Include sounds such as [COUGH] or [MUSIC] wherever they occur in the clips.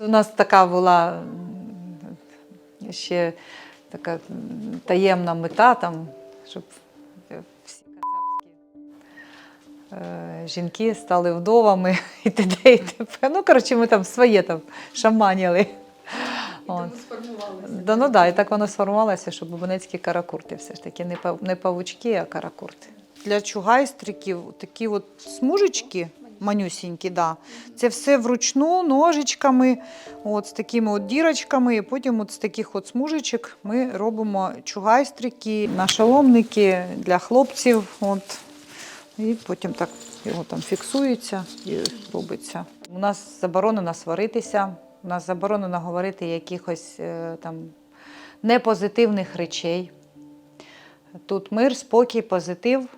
У нас така була ще така таємна мета, там, щоб всі кацапські е, жінки стали вдовами [LAUGHS] і т.д. і т.п. Ну, коротше, ми там своє там шаманіли. От. Да, ну да, і так воно сформувалося, що бубенецькі каракурти все ж таки не, пав- не павучки, а каракурти. Для чугайстриків такі от смужечки манюсінькі, да. це все вручну ножичками, от, з такими от дірочками, і потім от з таких от смужечок ми робимо чугайстрики, нашоломники для хлопців. От. І потім так його там фіксується і робиться. У нас заборонено сваритися, у нас заборонено говорити якихось е, там непозитивних речей. Тут мир, спокій, позитив.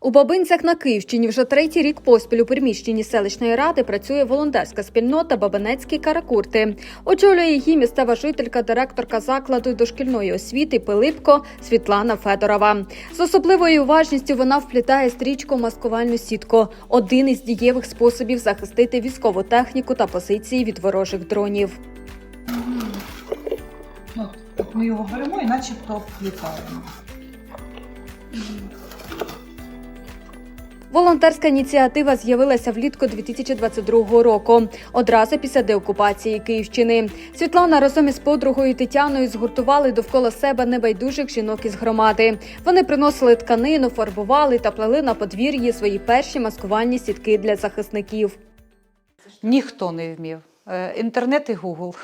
У Бабинцях на Київщині вже третій рік поспіль у приміщенні селищної ради працює волонтерська спільнота Бабинецькі каракурти. Очолює її місцева жителька, директорка закладу дошкільної освіти Пилипко Світлана Федорова. З особливою уважністю вона вплітає стрічку маскувальну сітку один із дієвих способів захистити військову техніку та позиції від ворожих дронів. Ну, ми його беремо і начебто вплітаємо. Волонтерська ініціатива з'явилася влітку 2022 року, одразу після деокупації Київщини. Світлана разом із подругою Тетяною згуртували довкола себе небайдужих жінок із громади. Вони приносили тканину, фарбували та плели на подвір'ї свої перші маскувальні сітки для захисників. Ніхто не вмів. Е, Інтернет і Гугл.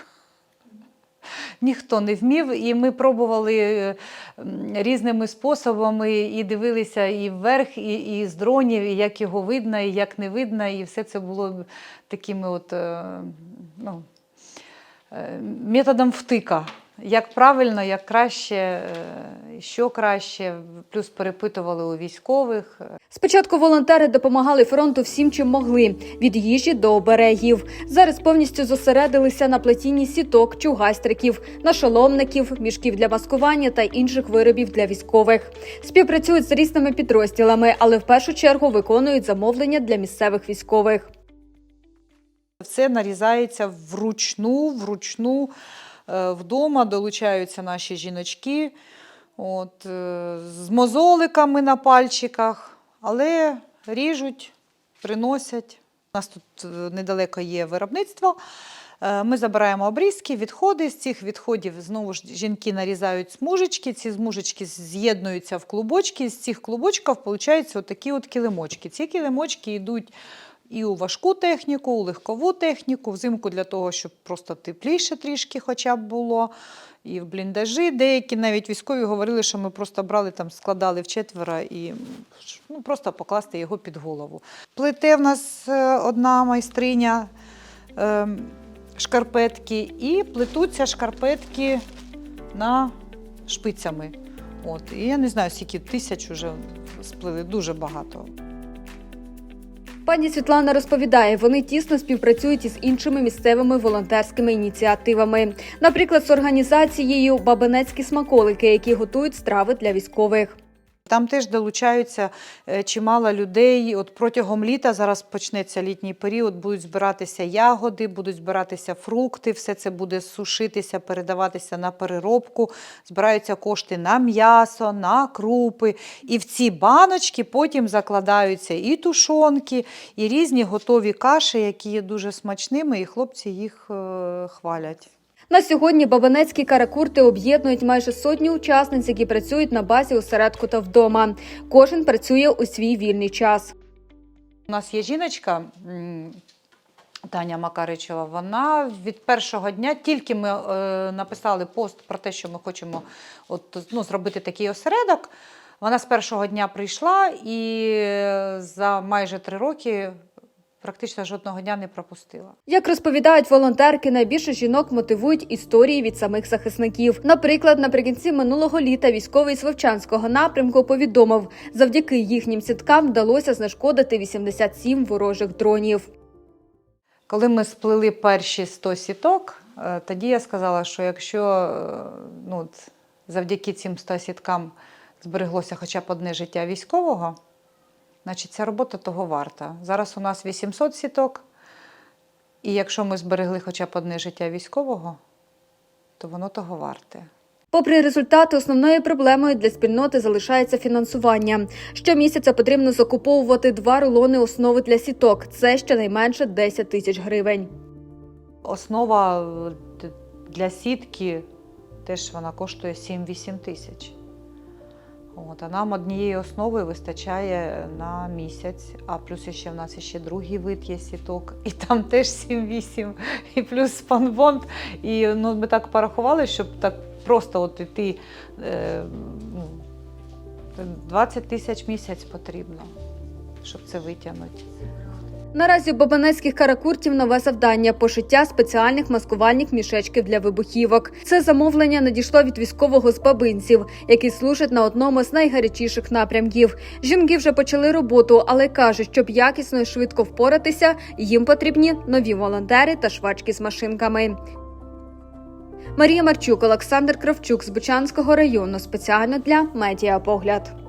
Ніхто не вмів, і ми пробували е, різними способами і дивилися і вверх, і, і з дронів, і як його видно, і як не видно. І все це було такими от, е, ну, е, методом втика. Як правильно, як краще, е, що краще, плюс перепитували у військових. Спочатку волонтери допомагали фронту всім, чим могли від їжі до оберегів. Зараз повністю зосередилися на плетінні сіток, чугайстриків, нашоломників, мішків для маскування та інших виробів для військових. Співпрацюють з різними підрозділами, але в першу чергу виконують замовлення для місцевих військових. Все нарізається вручну, вручну вдома долучаються наші жіночки от, е, з мозоликами на пальчиках, але ріжуть, приносять. У нас тут е, недалеко є виробництво. Е, Ми забираємо обрізки, відходи. З цих відходів знову ж жінки нарізають смужечки. Ці смужечки з'єднуються в клубочки. З цих клубочків виходять отакі от килимочки. Ці килимочки йдуть і у важку техніку, у легкову техніку, взимку для того, щоб просто тепліше трішки хоча б було. І в бліндажі деякі навіть військові говорили, що ми просто брали там, складали в четверо і ну, просто покласти його під голову. Плете в нас е, одна майстриня е, шкарпетки, і плетуться шкарпетки на шпицями. От. І я не знаю, скільки тисяч вже сплили, дуже багато. Пані Світлана розповідає, вони тісно співпрацюють із іншими місцевими волонтерськими ініціативами, наприклад, з організацією Бабинецькі смаколики, які готують страви для військових. Там теж долучаються е, чимало людей. От протягом літа зараз почнеться літній період, будуть збиратися ягоди, будуть збиратися фрукти, все це буде сушитися, передаватися на переробку. Збираються кошти на м'ясо, на крупи. І в ці баночки потім закладаються і тушонки, і різні готові каші, які є дуже смачними, і хлопці їх е, хвалять. На сьогодні бабинецькі каракурти об'єднують майже сотню учасниць, які працюють на базі осередку та вдома. Кожен працює у свій вільний час. У нас є жіночка Таня Макаричева. Вона від першого дня тільки ми е, написали пост про те, що ми хочемо от, ну, зробити такий осередок. Вона з першого дня прийшла і е, за майже три роки практично жодного дня не пропустила. Як розповідають волонтерки, найбільше жінок мотивують історії від самих захисників. Наприклад, наприкінці минулого літа військовий з Вовчанського напрямку повідомив, завдяки їхнім сіткам вдалося знешкодити 87 ворожих дронів. Коли ми сплели перші 100 сіток, е, тоді я сказала, що якщо е, ну, завдяки цим 100 сіткам збереглося хоча б одне життя військового, значить ця робота того варта. Зараз у нас 800 сіток. І якщо ми зберегли хоча б одне життя військового, то воно того варте. Попри результати, основною проблемою для спільноти залишається фінансування. Щомісяця потрібно закуповувати два рулони основи для сіток. Це щонайменше 10 тисяч гривень. Основа е, для сітки теж вона коштує 7-8 тисяч. От, а нам однієї основи вистачає на місяць, а плюс ще в нас ще другий вид є сіток, і там теж 7-8, і плюс спанбонд. І ну, ми так порахували, щоб так просто от іти е, ну, 20 тисяч місяць потрібно, щоб це витягнути. Наразі у бабанецьких каракуртів нове завдання пошиття спеціальних маскувальних мішечків для вибухівок. Це замовлення надійшло від військового з бабинців, який служить на одному з найгарячіших напрямків. Жінки вже почали роботу, але кажуть, щоб якісно і швидко впоратися, їм потрібні нові волонтери та швачки з машинками. Марія Марчук, Олександр Кравчук з Бучанського району спеціально для медіапогляд.